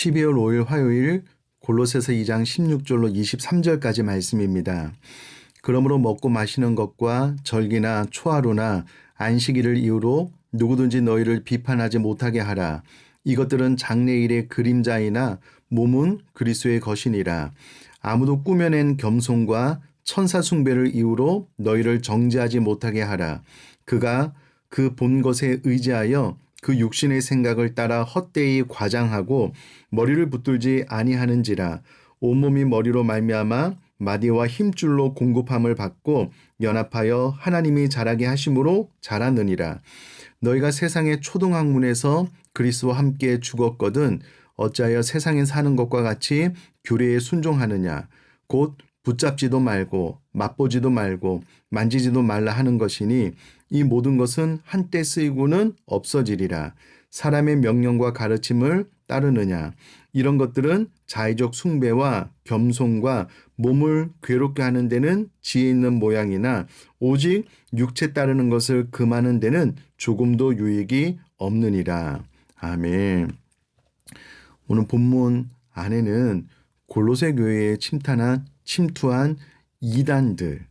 12월 5일 화요일 골로새서 2장 16절로 23절까지 말씀입니다. 그러므로 먹고 마시는 것과 절기나 초하루나 안식일을 이유로 누구든지 너희를 비판하지 못하게 하라. 이것들은 장래일의 그림자이나 몸은 그리스도의 것이니라. 아무도 꾸며낸 겸손과 천사 숭배를 이유로 너희를 정죄하지 못하게 하라. 그가 그 본 것에 의지하여 그 육신의 생각을 따라 헛되이 과장하고 머리를 붙들지 아니하는지라 온몸이 머리로 말미암아 마디와 힘줄로 공급함을 받고 연합하여 하나님이 자라게 하심으로 자라느니라. 너희가 세상의 초등학문에서 그리스도와 함께 죽었거든 어찌하여 세상에 사는 것과 같이 규례에 순종하느냐? 곧 붙잡지도 말고 맛보지도 말고 만지지도 말라 하는 것이니 이 모든 것은 한때 쓰이고는 없어지리라. 사람의 명령과 가르침을 따르느냐. 이런 것들은 자의적 숭배와 겸손과 몸을 괴롭게 하는 데는 지혜 있는 모양이나 오직 육체 따르는 것을 금하는 데는 조금도 유익이 없느니라. 아멘. 오늘 본문 안에는 골로새 교회에 침탄한 침투한 이단들,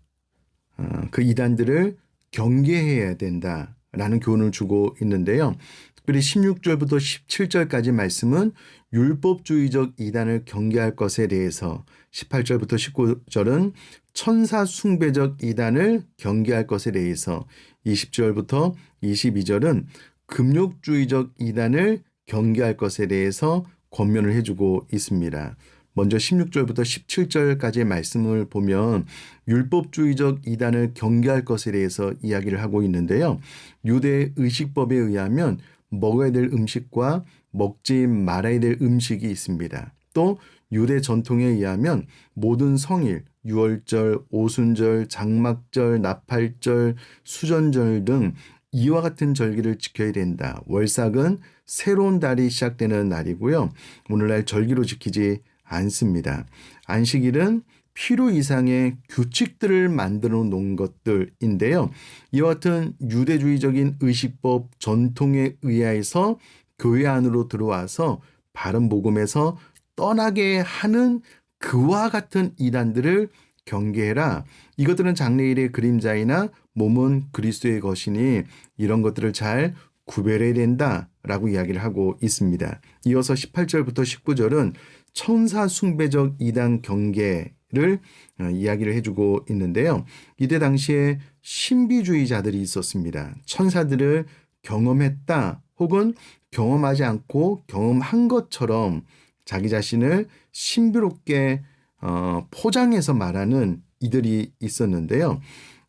어, 그 이단들을 경계해야 된다라는 교훈을 주고 있는데요. 특별히 16절부터 17절까지 말씀은 율법주의적 이단을 경계할 것에 대해서 18절부터 19절은 천사 숭배적 이단을 경계할 것에 대해서 20절부터 22절은 금욕주의적 이단을 경계할 것에 대해서 권면을 해주고 있습니다. 먼저 16절부터 17절까지의 말씀을 보면 율법주의적 이단을 경계할 것에 대해서 이야기를 하고 있는데요. 유대 의식법에 의하면 먹어야 될 음식과 먹지 말아야 될 음식이 있습니다. 또 유대 전통에 의하면 모든 성일, 유월절, 오순절, 장막절, 나팔절, 수전절 등 이와 같은 절기를 지켜야 된다. 월삭은 새로운 달이 시작되는 날이고요. 오늘날 절기로 지키지 않습니다. 안식일은 필요 이상의 규칙들을 만들어 놓은 것들인데요. 이와 같은 유대주의적인 의식법 전통에 의해서 교회 안으로 들어와서 바른 복음에서 떠나게 하는 그와 같은 이단들을 경계해라. 이것들은 장래일의 그림자이나 몸은 그리스도의 것이니 이런 것들을 잘 구별해야 된다라고 이야기를 하고 있습니다. 이어서 18절부터 19절은 천사 숭배적 이단 경계를 어, 이야기를 해주고 있는데요. 이때 당시에 신비주의자들이 있었습니다. 천사들을 경험했다 혹은 경험하지 않고 경험한 것처럼 자기 자신을 신비롭게 어, 포장해서 말하는 이들이 있었는데요.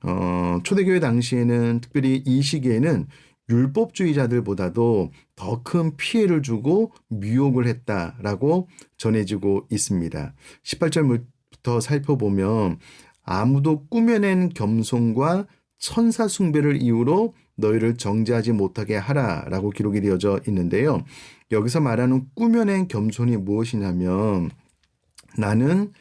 어, 초대교회 당시에는 특별히 이 시기에는 율법주의자들보다도 더 큰 피해를 주고 미혹을 했다라고 전해지고 있습니다. 18절부터 살펴보면 아무도 꾸며낸 겸손과 천사 숭배를 이유로 너희를 정죄하지 못하게 하라라고 기록이 되어져 있는데요. 여기서 말하는 꾸며낸 겸손이 무엇이냐면 나는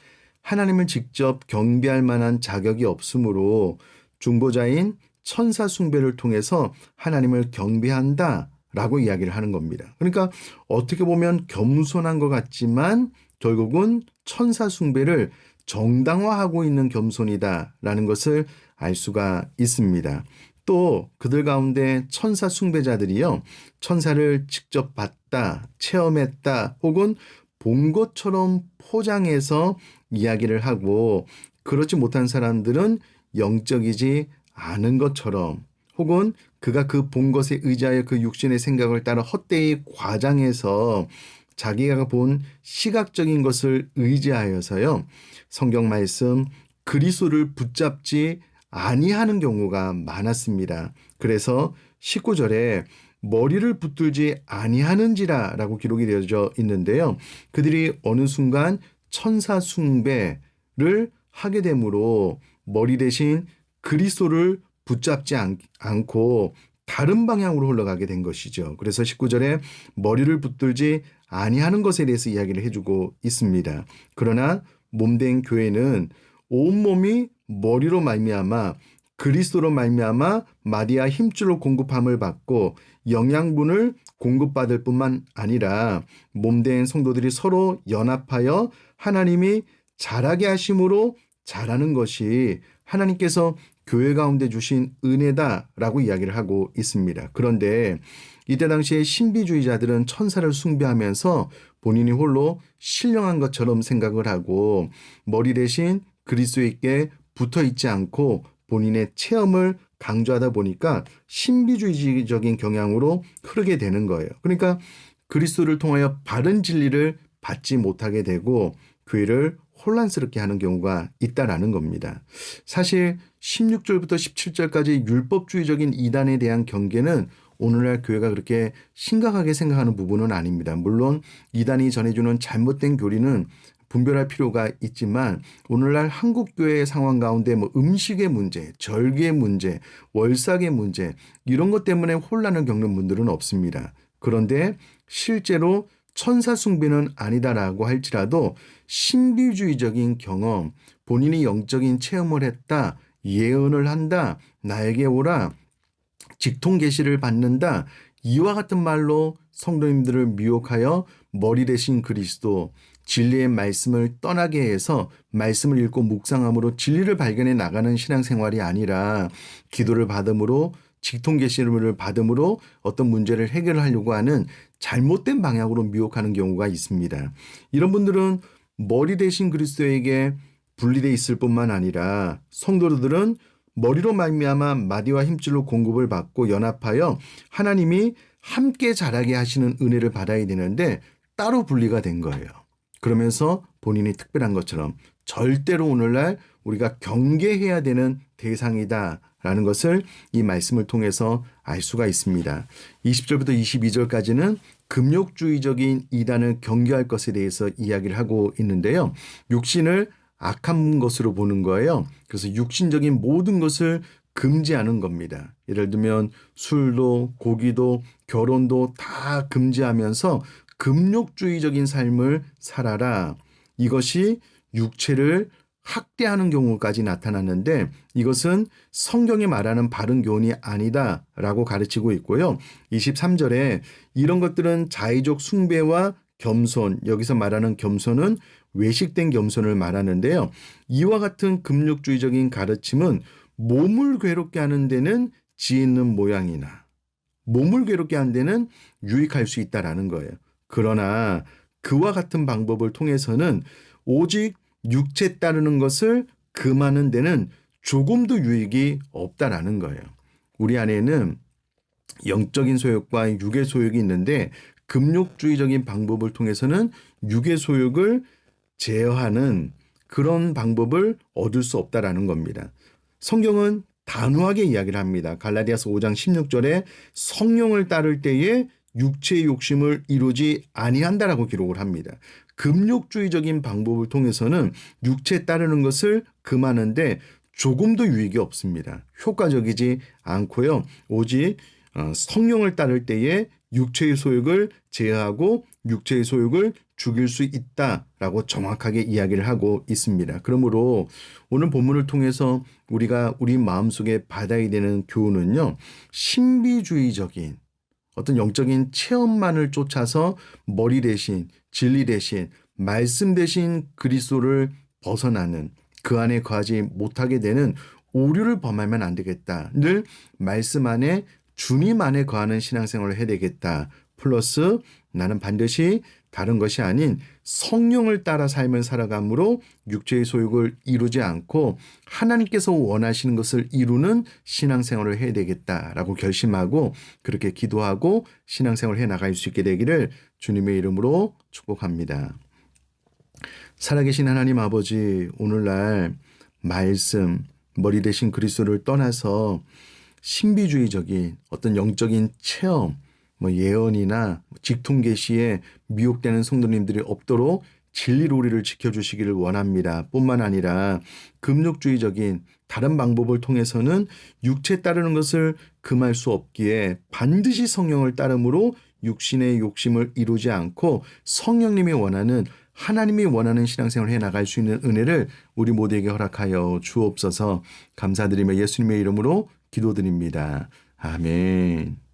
하나님을 직접 경배할 만한 자격이 없으므로 중보자인 천사 숭배를 통해서 하나님을 경배한다. 라고 이야기를 하는 겁니다. 그러니까 어떻게 보면 겸손한 것 같지만 결국은 천사 숭배를 정당화하고 있는 겸손이다라는 것을 알 수가 있습니다. 또 그들 가운데 천사 숭배자들이요. 천사를 직접 봤다, 체험했다, 혹은 본 것처럼 포장해서 이야기를 하고 그렇지 못한 사람들은 영적이지 아는 것처럼 혹은 그가 그 본 것에 의지하여 그 육신의 생각을 따라 헛되이 과장해서 자기가 본 시각적인 것을 의지하여서요. 성경 말씀 그리스도를 붙잡지 아니하는 경우가 많았습니다. 그래서 19절에 머리를 붙들지 아니하는지라라고 기록이 되어져 있는데요. 그들이 어느 순간 천사 숭배를 하게 되므로 머리 대신 그리스도를 붙잡지 않, 고 다른 방향으로 흘러가게 된 것이죠. 그래서 19절에 머리를 붙들지 아니하는 것에 대해서 이야기를 해주고 있습니다. 그러나 몸된 교회는 온 몸이 머리로 말미암아 그리스도로 말미암아 마디아 힘줄로 공급함을 받고 영양분을 공급받을 뿐만 아니라 몸된 성도들이 서로 연합하여 하나님이 자라게 하심으로 자라는 것이 하나님께서 교회 가운데 주신 은혜다라고 이야기를 하고 있습니다. 그런데 이때 당시에 신비주의자들은 천사를 숭배하면서 본인이 홀로 신령한 것처럼 생각을 하고 머리 대신 그리스도에게 붙어 있지 않고 본인의 체험을 강조하다 보니까 신비주의적인 경향으로 흐르게 되는 거예요. 그러니까 그리스도를 통하여 바른 진리를 받지 못하게 되고 교회를 혼란스럽게 하는 경우가 있다라는 겁니다. 사실 16절부터 17절까지 율법주의적인 이단에 대한 경계는 오늘날 교회가 그렇게 심각하게 생각하는 부분은 아닙니다. 물론 이단이 전해주는 잘못된 교리는 분별할 필요가 있지만 오늘날 한국 교회의 상황 가운데 뭐 음식의 문제, 절기의 문제, 월삭의 문제 이런 것 때문에 혼란을 겪는 분들은 없습니다. 그런데 실제로 천사 숭배는 아니다라고 할지라도 신비주의적인 경험, 본인이 영적인 체험을 했다, 예언을 한다, 나에게 오라, 직통 계시를 받는다. 이와 같은 말로 성도님들을 미혹하여 머리 대신 그리스도 진리의 말씀을 떠나게 해서 말씀을 읽고 묵상함으로 진리를 발견해 나가는 신앙생활이 아니라 기도를 받음으로 직통 계시를 받음으로 어떤 문제를 해결하려고 하는 잘못된 방향으로 미혹하는 경우가 있습니다. 이런 분들은 머리 대신 그리스도에게 분리돼 있을 뿐만 아니라 성도들은 머리로 말미암아 마디와 힘줄로 공급을 받고 연합하여 하나님이 함께 자라게 하시는 은혜를 받아야 되는데 따로 분리가 된 거예요. 그러면서 본인이 특별한 것처럼 절대로 오늘날 우리가 경계해야 되는 대상이다 라는 것을 이 말씀을 통해서 알 수가 있습니다. 20절부터 22절까지는 금욕주의적인 이단을 경계할 것에 대해서 이야기를 하고 있는데요. 육신을 악한 것으로 보는 거예요. 그래서 육신적인 모든 것을 금지하는 겁니다. 예를 들면 술도 고기도 결혼도 다 금지하면서 금욕주의적인 삶을 살아라. 이것이 육체를 학대하는 경우까지 나타났는데 이것은 성경이 말하는 바른 교훈이 아니다라고 가르치고 있고요. 23절에 이런 것들은 자의적 숭배와 겸손, 여기서 말하는 겸손은 외식된 겸손을 말하는데요. 이와 같은 금욕주의적인 가르침은 몸을 괴롭게 하는 데는 지혜 있는 모양이나 몸을 괴롭게 하는 데는 유익할 수 있다라는 거예요. 그러나 그와 같은 방법을 통해서는 오직 육체 따르는 것을 금하는 데는 조금도 유익이 없다라는 거예요. 우리 안에는 영적인 소욕과 육의 소욕이 있는데 금욕주의적인 방법을 통해서는 육의 소욕을 제어하는 그런 방법을 얻을 수 없다라는 겁니다. 성경은 단호하게 이야기를 합니다. 갈라디아서 5장 16절에 성령을 따를 때에 육체의 욕심을 이루지 아니한다라고 기록을 합니다. 금욕주의적인 방법을 통해서는 육체 따르는 것을 금하는데 조금도 유익이 없습니다. 효과적이지 않고요. 오직 어, 성령을 따를 때에 육체의 소욕을 제어하고 육체의 소욕을 죽일 수 있다라고 정확하게 이야기를 하고 있습니다. 그러므로 오늘 본문을 통해서 우리가 우리 마음속에 받아야 되는 교훈은요. 신비주의적인 어떤 영적인 체험만을 쫓아서 머리 대신 진리 대신 말씀 대신 그리스도를 벗어나는 그 안에 거하지 못하게 되는 오류를 범하면 안 되겠다. 늘 말씀 안에 주님 안에 거하는 신앙생활을 해야 되겠다. 플러스 나는 반드시 다른 것이 아닌 성령을 따라 삶을 살아감으로 육체의 소욕을 이루지 않고 하나님께서 원하시는 것을 이루는 신앙생활을 해야 되겠다라고 결심하고 그렇게 기도하고 신앙생활을 해 나갈 수 있게 되기를 주님의 이름으로 축복합니다. 살아계신 하나님 아버지 오늘날 말씀 머리 대신 그리스도를 떠나서 신비주의적인 어떤 영적인 체험 뭐 예언이나 직통 계시에 미혹되는 성도님들이 없도록 진리로 우리를 지켜주시기를 원합니다. 뿐만 아니라 금욕주의적인 다른 방법을 통해서는 육체 따르는 것을 금할 수 없기에 반드시 성령을 따름으로 육신의 욕심을 이루지 않고 성령님이 원하는 하나님이 원하는 신앙생활을 해 나갈 수 있는 은혜를 우리 모두에게 허락하여 주옵소서 감사드리며 예수님의 이름으로 기도드립니다. 아멘.